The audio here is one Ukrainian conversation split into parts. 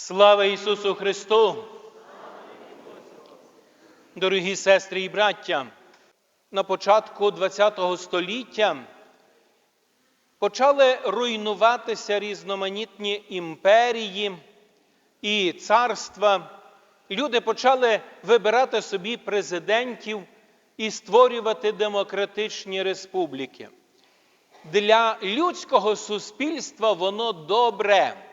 Слава Ісусу Христу! Дорогі сестри і браття, на початку ХХ століття почали руйнуватися різноманітні імперії і царства. Люди почали вибирати собі президентів і створювати демократичні республіки. Для людського суспільства воно добре.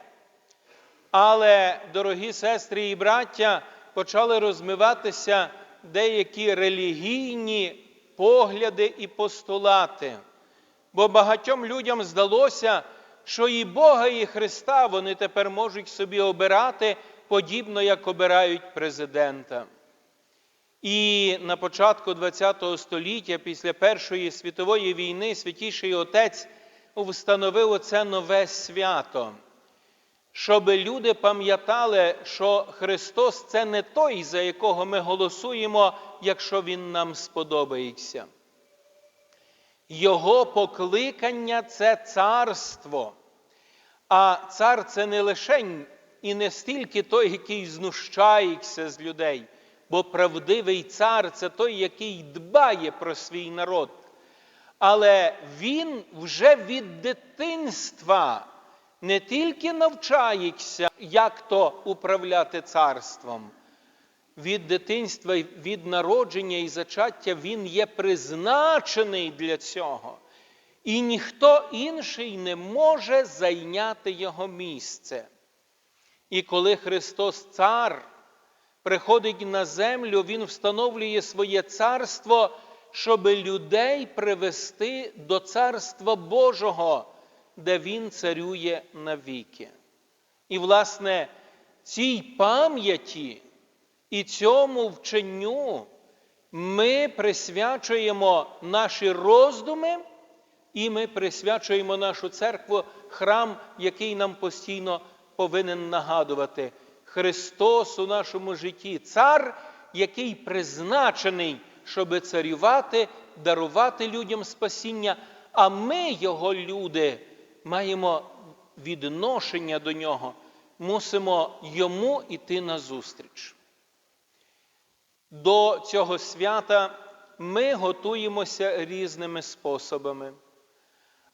Але, дорогі сестри і браття, почали розмиватися деякі релігійні погляди і постулати. Бо багатьом людям здалося, що і Бога, і Христа вони тепер можуть собі обирати подібно, як обирають президента. І на початку ХХ століття, після Першої світової війни, святіший Отець встановив оце нове свято щоб люди пам'ятали, що Христос це не той, за якого ми голосуємо, якщо Він нам сподобається. Його покликання це царство. А цар це не лише і не стільки той, який знущається з людей, бо правдивий цар це той, який дбає про свій народ. Але він вже від дитинства не тільки навчається, як то управляти царством, від дитинства, від народження і зачаття він є призначений для цього. І ніхто інший не може зайняти його місце. І коли Христос Цар приходить на землю, Він встановлює своє царство, щоб людей привести до Царства Божого де Він царює навіки. І, власне, цій пам'яті і цьому вченню ми присвячуємо наші роздуми, і ми присвячуємо нашу церкву, храм, який нам постійно повинен нагадувати. Христос у нашому житті, цар, який призначений, щоб царювати, дарувати людям спасіння, а ми, його люди, маємо відношення до нього, мусимо йому йти назустріч. До цього свята ми готуємося різними способами.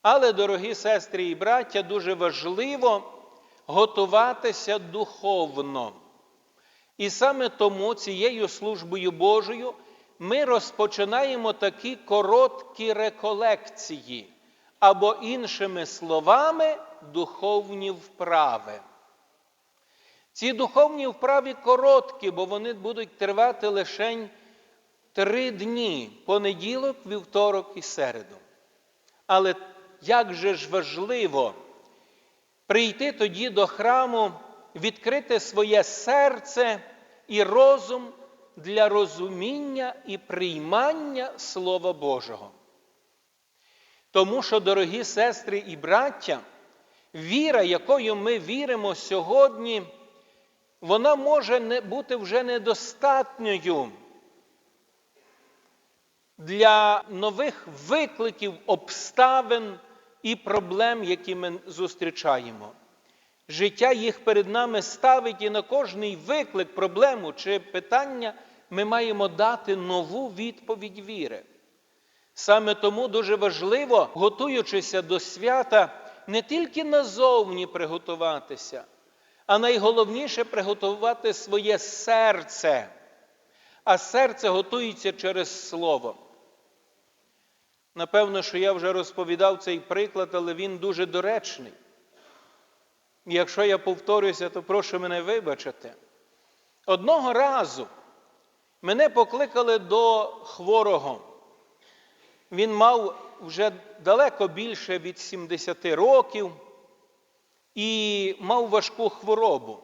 Але, дорогі сестри і браття, дуже важливо готуватися духовно. І саме тому цією службою Божою ми розпочинаємо такі короткі реколекції або іншими словами, духовні вправи. Ці духовні вправи короткі, бо вони будуть тривати лише три дні понеділок, вівторок і середу. Але як же ж важливо прийти тоді до храму, відкрити своє серце і розум для розуміння і приймання Слова Божого. Тому що, дорогі сестри і браття, віра, якою ми віримо сьогодні, вона може не бути вже недостатньою для нових викликів, обставин і проблем, які ми зустрічаємо. Життя їх перед нами ставить і на кожний виклик, проблему чи питання ми маємо дати нову відповідь віри. Саме тому дуже важливо, готуючися до свята, не тільки назовні приготуватися, а найголовніше приготувати своє серце. А серце готується через Слово. Напевно, що я вже розповідав цей приклад, але він дуже доречний. Якщо я повторюся, то прошу мене вибачити. Одного разу мене покликали до хворого. Він мав вже далеко більше від 70 років і мав важку хворобу.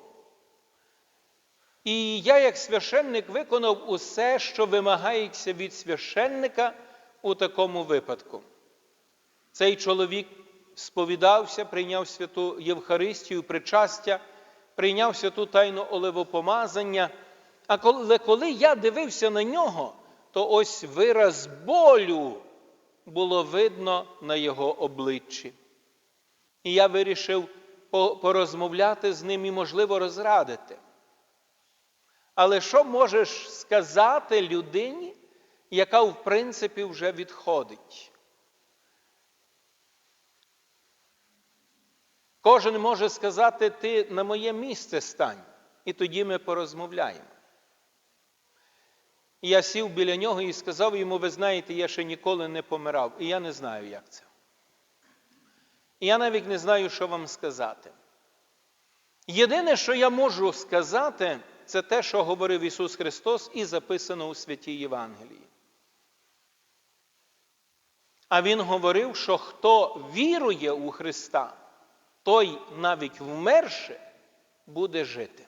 І я, як священник, виконав усе, що вимагається від священника у такому випадку. Цей чоловік сповідався, прийняв святу Євхаристію, причастя, прийняв святу тайну оливопомазання. А коли, коли я дивився на нього, то ось вираз болю було видно на його обличчі. І я вирішив порозмовляти з ним і, можливо, розрадити. Але що можеш сказати людині, яка, в принципі, вже відходить? Кожен може сказати, ти на моє місце стань, і тоді ми порозмовляємо. І я сів біля нього і сказав йому, ви знаєте, я ще ніколи не помирав, і я не знаю, як це. І я навіть не знаю, що вам сказати. Єдине, що я можу сказати, це те, що говорив Ісус Христос, і записано у святій Євангелії. А Він говорив, що хто вірує у Христа, той навіть вмерше буде жити.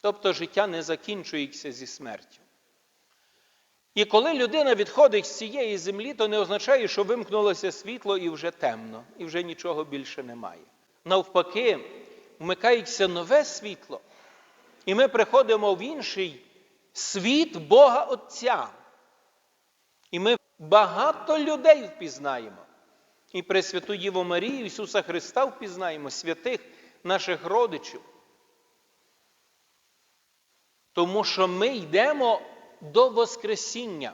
Тобто життя не закінчується зі смертю. І коли людина відходить з цієї землі, то не означає, що вимкнулося світло і вже темно, і вже нічого більше немає. Навпаки, вмикається нове світло, і ми приходимо в інший світ Бога Отця. І ми багато людей впізнаємо. І Пресвяту Діву Марію, Ісуса Христа впізнаємо, святих наших родичів. Тому що ми йдемо до Воскресіння.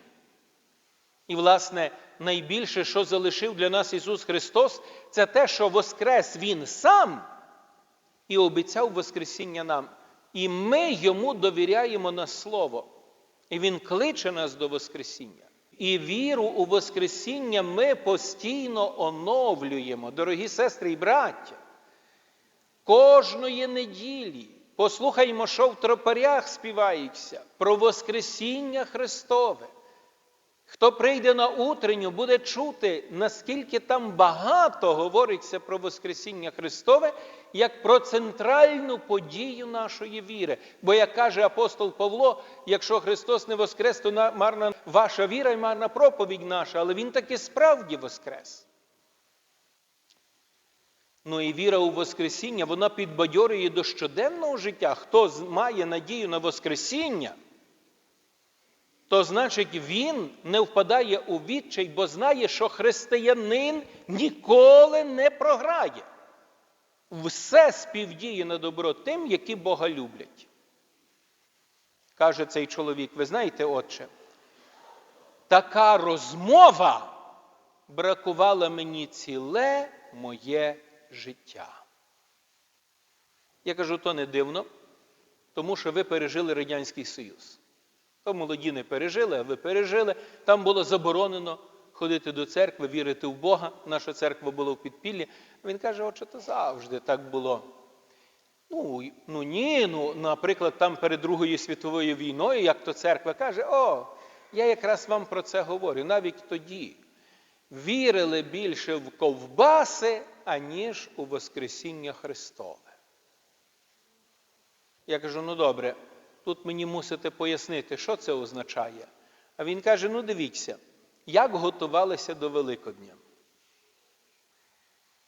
І, власне, найбільше, що залишив для нас Ісус Христос, це те, що Воскрес Він сам і обіцяв Воскресіння нам. І ми йому довіряємо на Слово. І Він кличе нас до Воскресіння. І віру у Воскресіння ми постійно оновлюємо, дорогі сестри і браття. Кожної неділі послухаймо, що в тропарях співається про Воскресіння Христове. Хто прийде на утренню, буде чути, наскільки там багато говориться про Воскресіння Христове, як про центральну подію нашої віри. Бо, як каже апостол Павло, якщо Христос не воскрес, то марна ваша віра і марна проповідь наша, але Він таки справді воскрес. Ну і віра у Воскресіння, вона підбадьорює до щоденного життя. Хто має надію на Воскресіння, то значить він не впадає у відчай, бо знає, що християнин ніколи не програє. Все співдіє на добро тим, які Бога люблять. Каже цей чоловік, ви знаєте, отче, така розмова бракувала мені ціле моє життя. Я кажу, то не дивно, тому що ви пережили Радянський Союз. То молоді не пережили, а ви пережили. Там було заборонено ходити до церкви, вірити в Бога. Наша церква була в підпіллі. Він каже, отже, то завжди так було. Ну, ну ні, ну, наприклад, там перед Другою світовою війною, як то церква каже, о, я якраз вам про це говорю. Навіть тоді вірили більше в ковбаси, аніж у Воскресіння Христове. Я кажу, ну добре, тут мені мусите пояснити, що це означає. А він каже: ну дивіться, як готувалися до Великодня.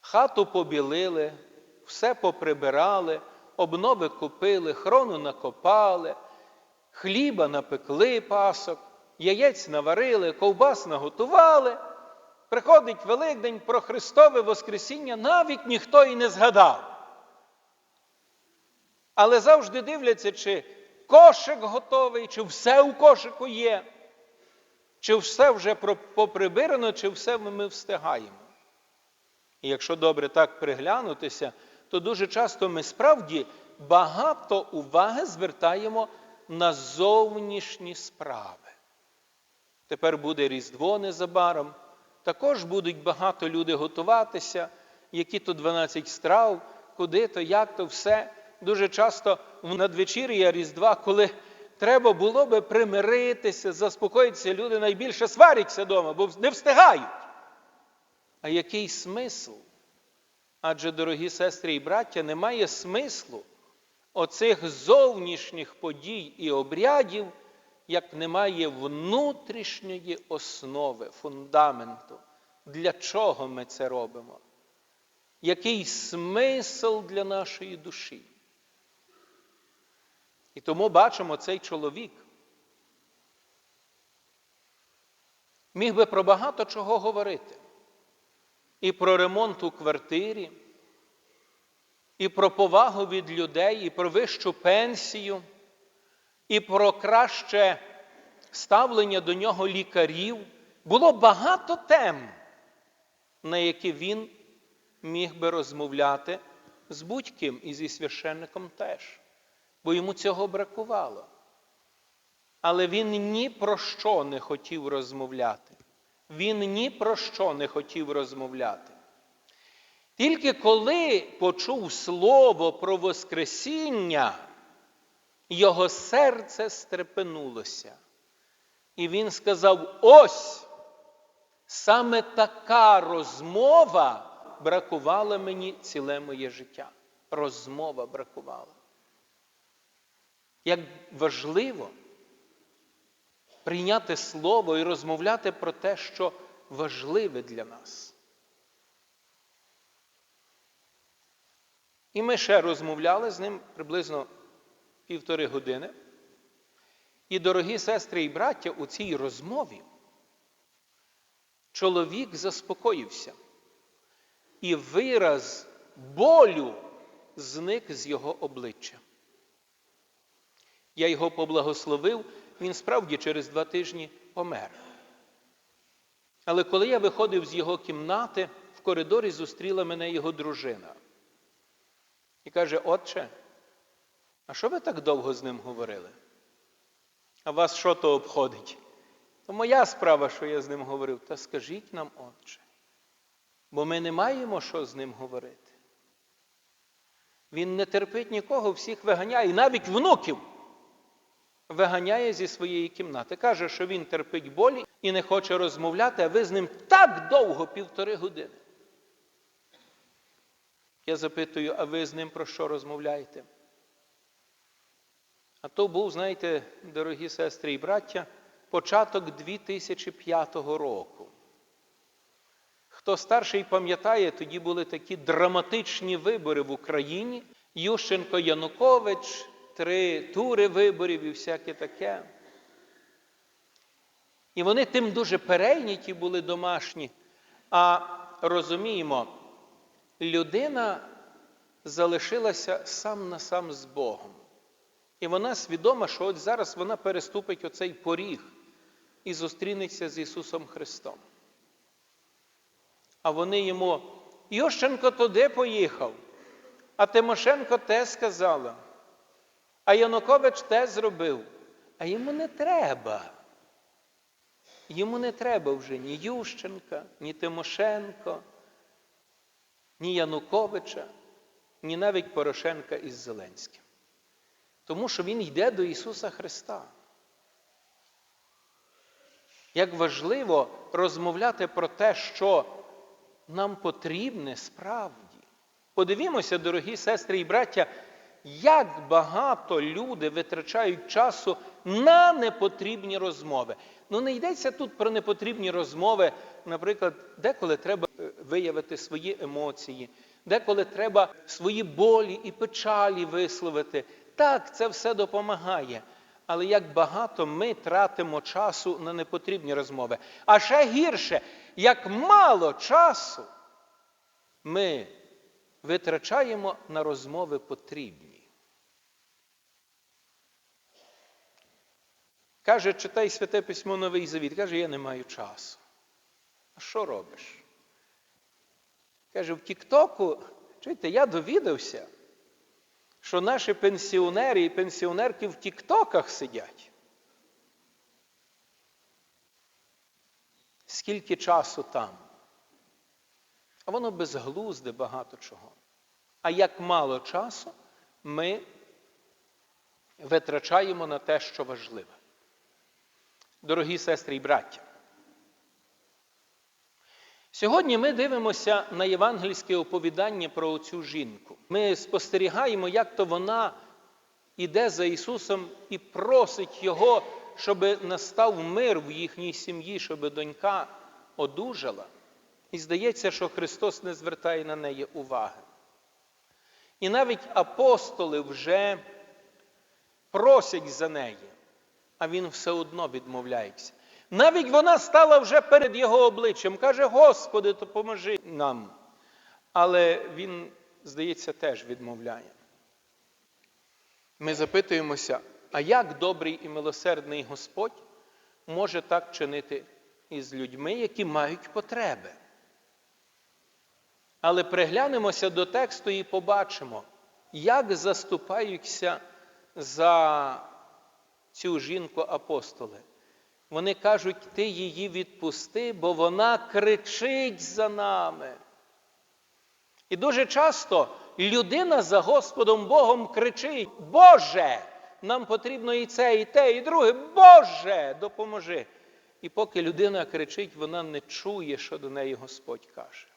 Хату побілили, все поприбирали, обнови купили, хрону накопали, хліба напекли пасок, яєць наварили, ковбас наготували. Приходить Великдень про Христове Воскресіння, навіть ніхто і не згадав. Але завжди дивляться, чи кошик готовий, чи все у кошику є, чи все вже поприбирано, чи все ми встигаємо. І якщо добре так приглянутися, то дуже часто ми справді багато уваги звертаємо на зовнішні справи. Тепер буде Різдво незабаром. Також будуть багато люди готуватися, які то 12 страв, куди то, як то все. Дуже часто в надвечір'я Різдва, коли треба було би примиритися, заспокоїтися, люди найбільше сваряться вдома, бо не встигають. А який смисл? Адже, дорогі сестри і браття, немає смислу оцих зовнішніх подій і обрядів, як немає внутрішньої основи, фундаменту. Для чого ми це робимо? Який смисл для нашої душі? І тому бачимо цей чоловік. Міг би про багато чого говорити. І про ремонт у квартирі, і про повагу від людей, і про вищу пенсію, і про краще ставлення до нього лікарів. Було багато тем, на які він міг би розмовляти з будь-ким і зі священником теж, бо йому цього бракувало. Але він ні про що не хотів розмовляти. Він ні про що не хотів розмовляти. Тільки коли почув слово про Воскресіння, його серце стрепенулося. І він сказав: ось саме така розмова бракувала мені ціле моє життя. Розмова бракувала. Як важливо прийняти слово і розмовляти про те, що важливе для нас. І ми ще розмовляли з ним приблизно півтори години. І, дорогі сестри і браття, у цій розмові чоловік заспокоївся, і вираз болю зник з його обличчя. Я його поблагословив, він справді через два тижні помер. Але коли я виходив з його кімнати, в коридорі зустріла мене його дружина. І каже: Отче, а що ви так довго з ним говорили? А вас що то обходить? То моя справа, що я з ним говорив. Та скажіть нам, Отче, бо ми не маємо що з ним говорити. Він не терпить нікого, всіх виганяє, навіть внуків виганяє зі своєї кімнати. Каже, що він терпить болі і не хоче розмовляти, а ви з ним так довго, півтори години. Я запитую, а ви з ним про що розмовляєте? А то був, знаєте, дорогі сестри і браття, початок 2005 року. Хто старший пам'ятає, тоді були такі драматичні вибори в Україні. Ющенко Янукович, три тури виборів і всяке таке. І вони тим дуже перейняті були домашні. А розуміємо, людина залишилася сам на сам з Богом. І вона свідома, що от зараз вона переступить оцей поріг і зустрінеться з Ісусом Христом. А вони йому, Ющенко туди поїхав, а Тимошенко те сказала, а Янукович те зробив. А йому не треба. Йому не треба вже ні Ющенка, ні Тимошенко, ні Януковича, ні навіть Порошенка із Зеленським. Тому що Він йде до Ісуса Христа. Як важливо розмовляти про те, що нам потрібне справді. Подивімося, дорогі сестри і браття, як багато люди витрачають часу на непотрібні розмови. Ну, не йдеться тут про непотрібні розмови, наприклад, деколи треба е, виявити свої емоції, деколи треба свої болі і печалі висловити. Так, це все допомагає. Але як багато ми тратимо часу на непотрібні розмови. А ще гірше, як мало часу ми витрачаємо на розмови потрібні. Каже, читай святе письмо Новий Завіт. Каже, я не маю часу. А що робиш? Каже, в Тіктоку, чуєте, я довідався, що наші пенсіонери і пенсіонерки в Тіктоках сидять. Скільки часу там? А воно безглузде багато чого. А як мало часу ми витрачаємо на те, що важливе. Дорогі сестри і браття. Сьогодні ми дивимося на євангельське оповідання про цю жінку. Ми спостерігаємо, як то вона іде за Ісусом і просить Його, щоб настав мир в їхній сім'ї, щоб донька одужала. І здається, що Христос не звертає на неї уваги. І навіть апостоли вже просять за неї, а він все одно відмовляється. Навіть вона стала вже перед його обличчям, каже, Господи, допоможи нам. Але він здається, теж відмовляє. Ми запитуємося, а як добрий і милосердний Господь може так чинити із людьми, які мають потреби? Але приглянемося до тексту і побачимо, як заступаються за цю жінку апостоли. Вони кажуть, ти її відпусти, бо вона кричить за нами. І дуже часто людина за Господом Богом кричить: Боже, нам потрібно і це, і те, і друге. Боже, допоможи. І поки людина кричить, вона не чує, що до неї Господь каже.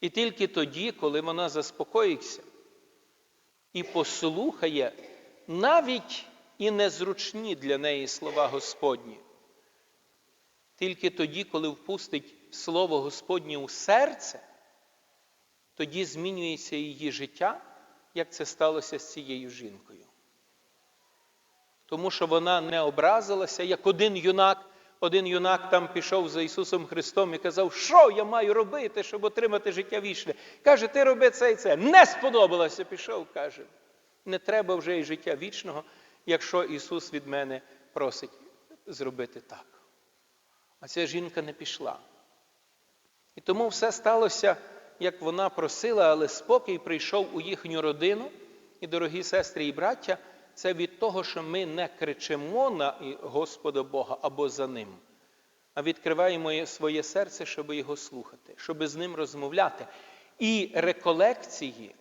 І тільки тоді, коли вона заспокоїться і послухає навіть і незручні для неї слова Господні, тільки тоді, коли впустить Слово Господнє у серце, тоді змінюється її життя, як це сталося з цією жінкою. Тому що вона не образилася, як один юнак, один юнак там пішов за Ісусом Христом і казав, що я маю робити, щоб отримати життя вічне. Каже, ти роби це і це. Не сподобалося, пішов, каже. Не треба вже і життя вічного, якщо Ісус від мене просить зробити так. А ця жінка не пішла. І тому все сталося, як вона просила, але спокій прийшов у їхню родину. І, дорогі сестри і браття, це від того, що ми не кричимо на Господа Бога або за Ним, а відкриваємо своє серце, щоб його слухати, щоб з ним розмовляти. І реколекції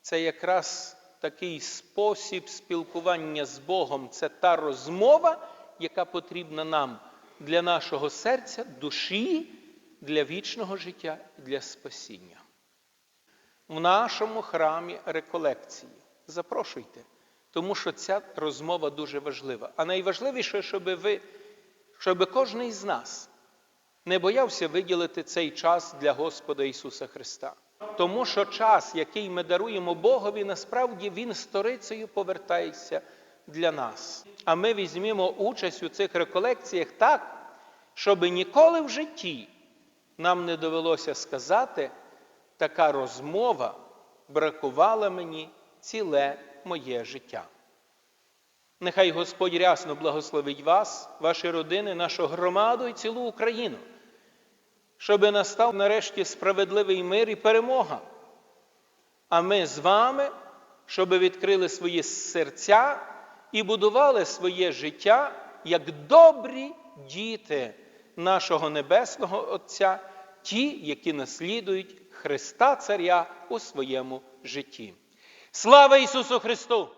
це якраз такий спосіб спілкування з Богом, це та розмова, яка потрібна нам для нашого серця, душі, для вічного життя для спасіння. В нашому храмі реколекції. Запрошуйте, тому що ця розмова дуже важлива. А найважливіше, щоб ви, щоб кожен із нас не боявся виділити цей час для Господа Ісуса Христа. Тому що час, який ми даруємо Богові, насправді Він сторицею повертається для нас. А ми візьмемо участь у цих реколекціях так, щоб ніколи в житті нам не довелося сказати, така розмова бракувала мені ціле моє життя. Нехай Господь рясно благословить вас, ваші родини, нашу громаду і цілу Україну, щоб настав нарешті справедливий мир і перемога. А ми з вами, щоб відкрили свої серця і будували своє життя як добрі діти нашого Небесного Отця, ті, які наслідують Христа Царя у своєму житті. Слава Ісусу Христу!